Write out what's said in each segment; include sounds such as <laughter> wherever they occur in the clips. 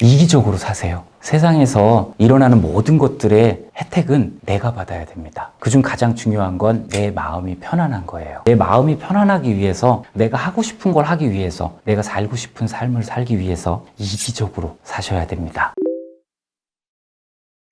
이기적으로 사세요. 세상에서 일어나는 모든 것들의 혜택은 내가 받아야 됩니다. 그중 가장 중요한 건 내 마음이 편안한 거예요. 내 마음이 편안하기 위해서 내가 하고 싶은 걸 하기 위해서 내가 살고 싶은 삶을 살기 위해서 이기적으로 사셔야 됩니다.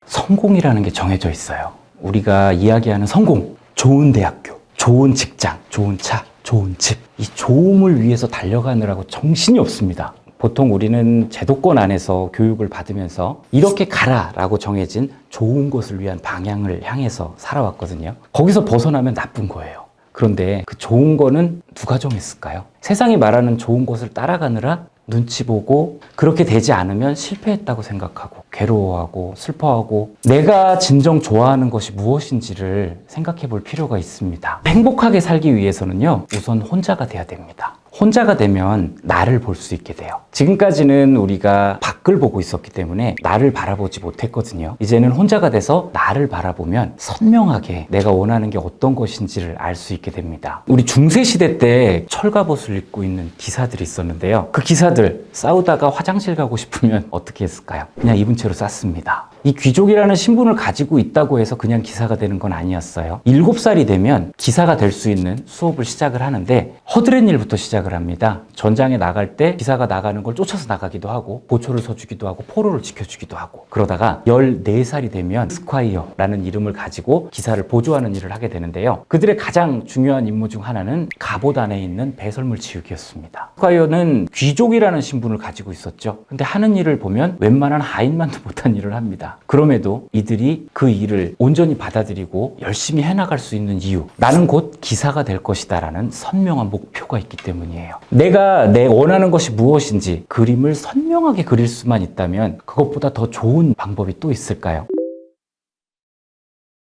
성공이라는 게 정해져 있어요. 우리가 이야기하는 성공, 좋은 대학교, 좋은 직장, 좋은 차, 좋은 집. 이 좋음을 위해서 달려가느라고 정신이 없습니다. 보통 우리는 제도권 안에서 교육을 받으면서 이렇게 가라 라고 정해진 좋은 것을 위한 방향을 향해서 살아왔거든요. 거기서 벗어나면 나쁜 거예요. 그런데 그 좋은 거는 누가 정했을까요? 세상이 말하는 좋은 것을 따라가느라 눈치 보고 그렇게 되지 않으면 실패했다고 생각하고 괴로워하고 슬퍼하고 내가 진정 좋아하는 것이 무엇인지를 생각해 볼 필요가 있습니다. 행복하게 살기 위해서는요, 우선 혼자가 돼야 됩니다. 혼자가 되면 나를 볼 수 있게 돼요. 지금까지는 우리가 밖을 보고 있었기 때문에 나를 바라보지 못했거든요. 이제는 혼자가 돼서 나를 바라보면 선명하게 내가 원하는 게 어떤 것인지를 알 수 있게 됩니다. 우리 중세시대 때 철갑옷을 입고 있는 기사들이 있었는데요. 그 기사들 싸우다가 화장실 가고 싶으면 어떻게 했을까요? 그냥 입은 채로 쌌습니다. 이 귀족이라는 신분을 가지고 있다고 해서 그냥 기사가 되는 건 아니었어요. 일곱 살이 되면 기사가 될 수 있는 수업을 시작을 하는데 허드렛 일부터 시작을 합니다. 전장에 나갈 때 기사가 나가는 걸 쫓아서 나가기도 하고 보초를 서주기도 하고 포로를 지켜주기도 하고 그러다가 14살이 되면 스콰이어라는 이름을 가지고 기사를 보조하는 일을 하게 되는데요. 그들의 가장 중요한 임무 중 하나는 갑옷 안에 있는 배설물 치우기였습니다. 스콰이어는 귀족이라는 신분을 가지고 있었죠. 근데 하는 일을 보면 웬만한 하인만도 <laughs> 못한 일을 합니다. 그럼에도 이들이 그 일을 온전히 받아들이고 열심히 해나갈 수 있는 이유 나는 곧 기사가 될 것이다 라는 선명한 목표가 있기 때문이 에요. 내가 내 원하는 것이 무엇인지 그림을 선명하게 그릴 수만 있다면 그것보다 더 좋은 방법이 또 있을까요?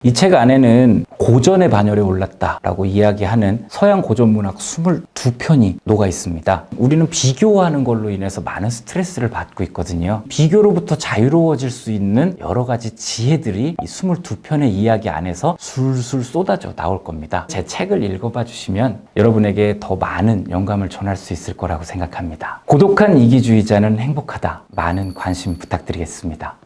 이 책 안에는 고전의 반열에 올랐다라고 이야기하는 서양 고전 문학 22편이 녹아 있습니다. 우리는 비교하는 걸로 인해서 많은 스트레스를 받고 있거든요. 비교로부터 자유로워질 수 있는 여러 가지 지혜들이 이 22편의 이야기 안에서 술술 쏟아져 나올 겁니다. 제 책을 읽어봐 주시면 여러분에게 더 많은 영감을 전할 수 있을 거라고 생각합니다. 고독한 이기주의자는 행복하다. 많은 관심 부탁드리겠습니다.